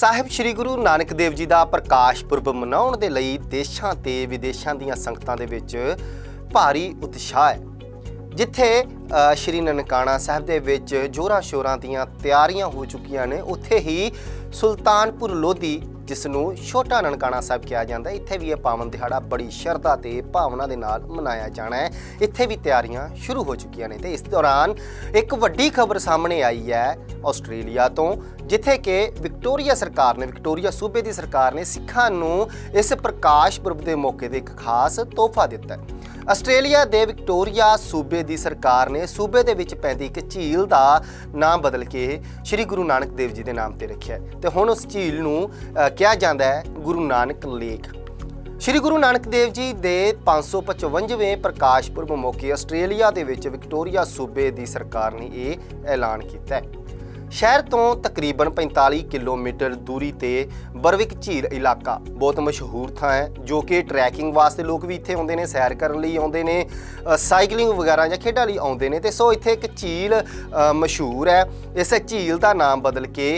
ਸਾਹਿਬ ਸ੍ਰੀ ਗੁਰੂ ਨਾਨਕ ਦੇਵ ਜੀ ਦਾ ਪ੍ਰਕਾਸ਼ ਪੁਰਬ ਮਨਾਉਣ ਦੇ ਲਈ ਦੇਸ਼ਾਂ ਤੇ ਵਿਦੇਸ਼ਾਂ ਦੀਆਂ ਸੰਗਤਾਂ ਦੇ ਵਿੱਚ ਭਾਰੀ ਉਤਸ਼ਾਹ ਹੈ। ਜਿੱਥੇ ਸ਼੍ਰੀ ਨਨਕਾਣਾ ਸਾਹਿਬ ਦੇ ਵਿੱਚ ਜੋਰਾਂ ਸ਼ੋਰਾਂ ਦੀਆਂ ਤਿਆਰੀਆਂ ਹੋ ਚੁੱਕੀਆਂ ਨੇ, ਉੱਥੇ ਹੀ ਸੁਲਤਾਨਪੁਰ ਲੋਧੀ ਜਿਸ ਨੂੰ ਛੋਟਾ ਨਨਕਾਣਾ ਸਾਹਿਬ ਕਿਹਾ ਜਾਂਦਾ ਹੈ, ਇੱਥੇ ਵੀ ਇਹ ਪਾਵਨ ਦਿਹਾੜਾ ਬੜੀ ਸ਼ਰਧਾ ਤੇ ਭਾਵਨਾ ਦੇ ਨਾਲ ਮਨਾਇਆ ਜਾਣਾ ਹੈ। ਇੱਥੇ ਵੀ ਤਿਆਰੀਆਂ ਸ਼ੁਰੂ ਹੋ ਚੁੱਕੀਆਂ ਨੇ ਤੇ ਇਸ ਦੌਰਾਨ ਇੱਕ ਵੱਡੀ ਖਬਰ ਸਾਹਮਣੇ ਆਈ ਹੈ ਆਸਟ੍ਰੇਲੀਆ ਤੋਂ ਜਿੱਥੇ ਕਿ ਵਿਕਟੋਰੀਆ ਸਰਕਾਰ ਨੇ ਵਿਕਟੋਰੀਆ ਸੂਬੇ ਦੀ ਸਰਕਾਰ ਨੇ ਸਿੱਖਾਂ ਨੂੰ ਇਸ ਪ੍ਰਕਾਸ਼ ਪੁਰਬ ਦੇ ਮੌਕੇ ਤੇ ਇੱਕ ਖਾਸ ਤੋਹਫਾ ਦਿੱਤਾ ਹੈ। ਆਸਟ੍ਰੇਲੀਆ ਦੇ ਵਿਕਟੋਰੀਆ ਸੂਬੇ ਦੀ ਸਰਕਾਰ ਨੇ ਸੂਬੇ ਦੇ ਵਿੱਚ ਪੈਂਦੀ ਇੱਕ ਝੀਲ ਦਾ ਨਾਮ ਬਦਲ ਕੇ ਸ੍ਰੀ ਗੁਰੂ ਨਾਨਕ ਦੇਵ ਜੀ ਦੇ ਨਾਮ ਤੇ ਰੱਖਿਆ ਹੈ। ਤੇ ਹੁਣ ਉਸ ਝੀਲ ਨੂੰ ਕਿਹਾ ਜਾਂਦਾ ਹੈ ਗੁਰੂ ਨਾਨਕ ਲੇਕ। ਸ਼੍ਰੀ ਗੁਰੂ ਨਾਨਕ ਦੇਵ ਜੀ ਦੇ 555ਵੇਂ ਪ੍ਰਕਾਸ਼ ਪੁਰਬ ਮੌਕੇ ਆਸਟ੍ਰੇਲੀਆ ਦੇ ਵਿੱਚ ਵਿਕਟੋਰੀਆ ਸੂਬੇ ਦੀ ਸਰਕਾਰ ਨੇ ਇਹ ਐਲਾਨ ਕੀਤਾ ਹੈ। ਸ਼ਹਿਰ ਤੋਂ ਤਕਰੀਬਨ 45 ਕਿਲੋਮੀਟਰ ਦੂਰੀ ਤੇ ਬਰਵਿਕ ਝੀਲ ਇਲਾਕਾ ਬਹੁਤ ਮਸ਼ਹੂਰ ਥਾਂ ਹੈ, ਜੋ ਕਿ ਟਰੈਕਿੰਗ ਵਾਸਤੇ ਲੋਕ ਵੀ ਇੱਥੇ ਆਉਂਦੇ ਨੇ, ਸੈਰ ਕਰਨ ਲਈ ਆਉਂਦੇ ਨੇ ਸਾਈਕਲਿੰਗ ਵਗੈਰਾ ਜਾਂ ਖੇਡਾਂ ਲਈ ਆਉਂਦੇ ਨੇ। ਤੇ ਸੋ ਇੱਥੇ ਇੱਕ ਝੀਲ ਮਸ਼ਹੂਰ ਹੈ। ਇਸ ਝੀਲ ਦਾ ਨਾਮ ਬਦਲ ਕੇ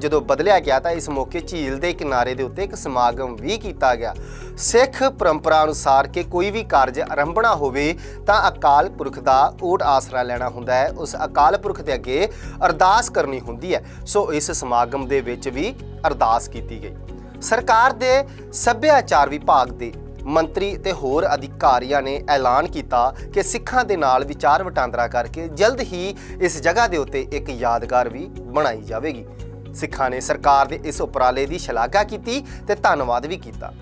ਜਦੋਂ ਬਦਲਿਆ ਗਿਆ ਤਾਂ ਇਸ ਮੌਕੇ ਝੀਲ ਦੇ ਕਿਨਾਰੇ ਦੇ ਉੱਤੇ ਇੱਕ ਸਮਾਗਮ ਵੀ ਕੀਤਾ ਗਿਆ। ਸਿੱਖ ਪਰੰਪਰਾ ਅਨੁਸਾਰ ਕਿ ਕੋਈ ਵੀ ਕਾਰਜ ਆਰੰਭਣਾ ਹੋਵੇ ਤਾਂ ਅਕਾਲ ਪੁਰਖ ਦਾ ਓਟ ਆਸਰਾ ਲੈਣਾ ਹੁੰਦਾ ਹੈ। ਉਸ ਅਕਾਲ ਪੁਰਖ ਦੇ ਅੱਗੇ ਅਰਦਾਸ ਕਰਨੀ ਹੁੰਦੀ ਹੈ। ਸੋ ਇਸ ਸਮਾਗਮ ਦੇ ਵਿੱਚ ਵੀ ਅਰਦਾਸ ਕੀਤੀ ਗਈ। ਸਰਕਾਰ ਦੇ ਸੱਭਿਆਚਾਰ ਵਿਭਾਗ ਦੇ ਮੰਤਰੀ ਤੇ ਹੋਰ ਅਧਿਕਾਰੀਆਂ ਨੇ ਐਲਾਨ ਕੀਤਾ ਕਿ ਸਿੱਖਾਂ ਦੇ ਨਾਲ ਵਿਚਾਰ ਵਟਾਂਦਰਾ ਕਰਕੇ ਜਲਦ ਹੀ ਇਸ ਜਗ੍ਹਾ ਦੇ ਉੱਤੇ ਇੱਕ ਯਾਦਗਾਰ ਵੀ ਬਣਾਈ ਜਾਵੇਗੀ। ਸਿੱਖਾਂ ਨੇ ਸਰਕਾਰ ਦੇ ਇਸ ਉਪਰਾਲੇ ਦੀ ਸ਼ਲਾਘਾ ਕੀਤੀ ਤੇ ਧੰਨਵਾਦ ਵੀ ਕੀਤਾ।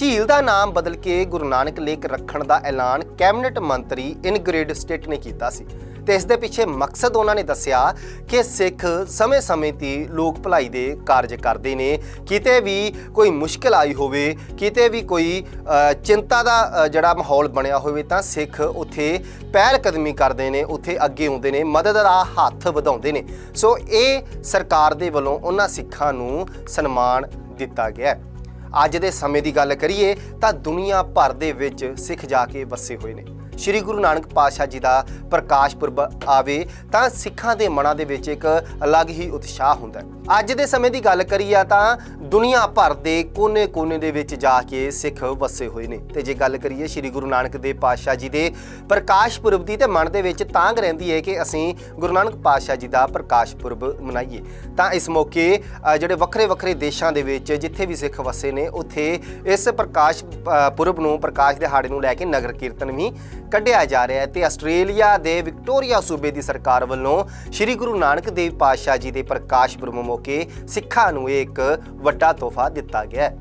ਝੀਲ ਦਾ ਨਾਮ ਬਦਲ ਕੇ ਗੁਰੂ ਨਾਨਕ ਲੇਕ ਰੱਖਣ ਦਾ ਐਲਾਨ ਕੈਬਨਿਟ ਮੰਤਰੀ ਇਨਗ੍ਰਿਡ ਸਟੇਟ ਨੇ ਕੀਤਾ ਸੀ। ਤੇ ਇਸ ਦੇ ਪਿੱਛੇ ਮਕਸਦ ਉਹਨਾਂ ਨੇ ਦੱਸਿਆ ਕਿ ਸਿੱਖ ਸਮੇਂ-ਸਮੇਂ ਤੇ ਲੋਕ ਭਲਾਈ ਦੇ ਕਾਰਜ ਕਰਦੇ ਨੇ। ਕਿਤੇ ਵੀ ਕੋਈ ਮੁਸ਼ਕਲ ਆਈ ਹੋਵੇ, ਕਿਤੇ ਵੀ ਕੋਈ ਚਿੰਤਾ ਦਾ ਜਿਹੜਾ ਮਾਹੌਲ ਬਣਿਆ ਹੋਵੇ ਤਾਂ ਸਿੱਖ ਉੱਥੇ ਪਹਿਲ ਕਦਮੀ ਕਰਦੇ ਨੇ, ਉੱਥੇ ਅੱਗੇ ਆਉਂਦੇ ਨੇ, ਮਦਦ ਦਾ ਹੱਥ ਵਧਾਉਂਦੇ ਨੇ। ਸੋ ਇਹ ਸਰਕਾਰ ਦੇ ਵੱਲੋਂ ਉਹਨਾਂ ਸਿੱਖਾਂ ਨੂੰ ਸਨਮਾਨ ਦਿੱਤਾ ਗਿਆ ਹੈ। ਅੱਜ ਦੇ ਸਮੇਂ ਦੀ ਗੱਲ ਕਰੀਏ ਤਾਂ ਦੁਨੀਆ ਭਰ ਦੇ ਵਿੱਚ ਸਿੱਖ ਜਾ ਕੇ ਵਸੇ ਹੋਏ ਨੇ। ਸ਼੍ਰੀ ਗੁਰੂ ਨਾਨਕ ਪਾਤਸ਼ਾਹ ਜੀ ਦਾ ਪ੍ਰਕਾਸ਼ ਪੁਰਬ ਆਵੇ, ਤਾਂ ਸਿੱਖਾਂ ਦੇ ਮਨਾਂ ਦੇ ਵਿੱਚ ਇੱਕ ਅਲੱਗ ਹੀ ਉਤਸ਼ਾਹ ਹੁੰਦਾ ਹੈ। ਅੱਜ ਦੇ ਸਮੇਂ ਦੀ ਗੱਲ ਕਰੀਏ ਤਾਂ ਦੁਨੀਆ ਭਰ ਦੇ ਕੋਨੇ-ਕੋਨੇ ਦੇ ਵਿੱਚ ਜਾ ਕੇ ਸਿੱਖ ਵਸੇ ਹੋਏ ਨੇ। ਤੇ ਜੇ ਗੱਲ ਕਰੀਏ ਸ਼੍ਰੀ ਗੁਰੂ ਨਾਨਕ ਦੇਵ ਪਾਤਸ਼ਾਹ ਜੀ ਦੇ ਪ੍ਰਕਾਸ਼ ਪੁਰਬ ਦੀ, ਤੇ ਮਨ ਦੇ ਵਿੱਚ ਤਾਂਗ ਰਹਿੰਦੀ ਹੈ ਕਿ ਅਸੀਂ ਗੁਰੂ ਨਾਨਕ ਪਾਤਸ਼ਾਹ ਜੀ ਦਾ ਪ੍ਰਕਾਸ਼ ਪੁਰਬ ਮਨਾਈਏ। ਤਾਂ ਇਸ ਮੌਕੇ ਜਿਹੜੇ ਵੱਖਰੇ-ਵੱਖਰੇ ਦੇਸ਼ਾਂ ਦੇ ਵਿੱਚ ਜਿੱਥੇ ਵੀ ਸਿੱਖ ਵਸੇ ਨੇ, ਉੱਥੇ ਇਸ ਪ੍ਰਕਾਸ਼ ਪੁਰਬ ਨੂੰ, ਪ੍ਰਕਾਸ਼ ਦਿਹਾੜੇ ਨੂੰ ਲੈ ਕੇ ਨਗਰ ਕੀਰਤਨ ਵੀ ਕੱਢਿਆ ਜਾ ਰਿਹਾ ਹੈ ਤੇ ਆਸਟ੍ਰੇਲੀਆ ਦੇ ਵਿਕਟੋਰੀਆ ਸੂਬੇ ਦੀ ਸਰਕਾਰ ਵੱਲੋਂ ਸ੍ਰੀ ਗੁਰੂ ਨਾਨਕ ਦੇਵ ਪਾਤਸ਼ਾਹ ਜੀ ਦੇ ਪ੍ਰਕਾਸ਼ ਪੁਰਬ ਮੌਕੇ ਸਿੱਖਾਂ ਨੂੰ ਇਹ ਇੱਕ ਵੱਡਾ ਤੋਹਫਾ ਦਿੱਤਾ ਗਿਆ ਹੈ।